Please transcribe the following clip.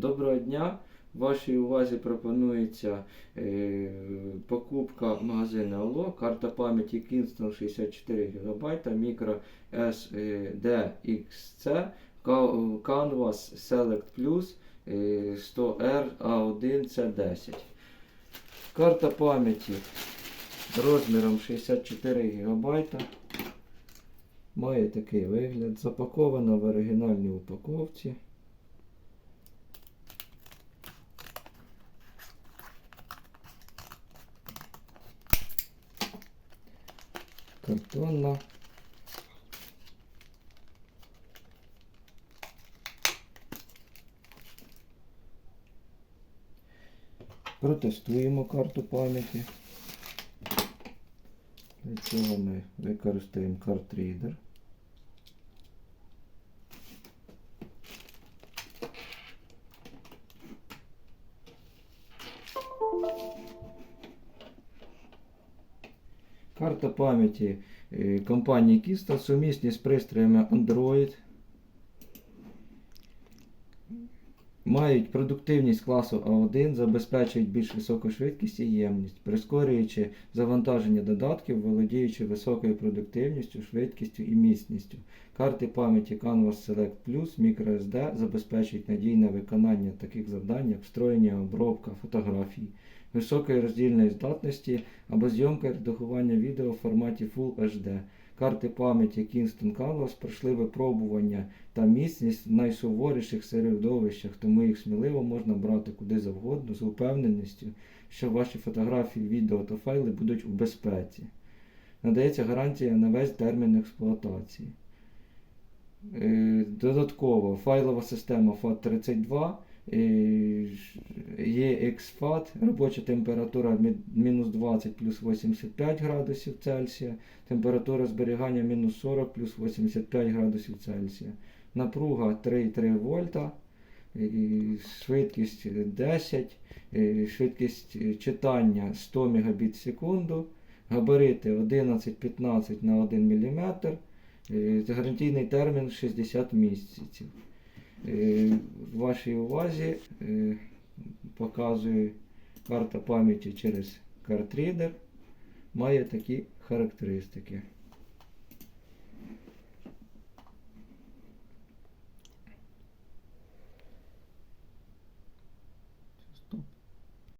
Доброго дня! Вашій увазі пропонується е, покупка магазину Алло, карта пам'яті Kingston 64 ГБ, micro SD XC, Ca- Canvas Select Plus е, 100R A1 C10. Карта пам'яті розміром 64 ГБ. Має такий вигляд. Запакована в оригінальній упаковці. Картонна. Протестуємо карту пам'яті. Для цього ми використаємо картрідер. Карта пам'яті е, компанії Кіста сумісні з пристроями Android. Мають продуктивність класу А1, забезпечують більш високу швидкість і ємність, прискорюючи завантаження додатків, володіючи високою продуктивністю, швидкістю і міцністю. Карти пам'яті Canvas Select Plus microSD забезпечують надійне виконання таких завдань, як встроєння, обробка, фотографій, високої роздільної здатності або зйомка редагування відео в форматі Full HD. Карти пам'яті Kingston Canvas пройшли випробування та міцність в найсуворіших середовищах, тому їх сміливо можна брати куди завгодно з упевненістю, що ваші фотографії, відео та файли будуть у безпеці. Надається гарантія на весь термін експлуатації. Е, Додатково файлова система FAT32, е, є XFAT, робоча температура мінус 20 плюс 85 градусів Цельсія, температура зберігання мінус 40 плюс 85 градусів Цельсія, напруга 3,3 вольта, е, швидкість 10, е, швидкість е, читання 100 Мбіт в секунду, габарити 11-15 на 1 мм, е, гарантійний термін 60 місяців. Е, Вашій увазі показую карта пам'яті через картрідер. Має такі характеристики.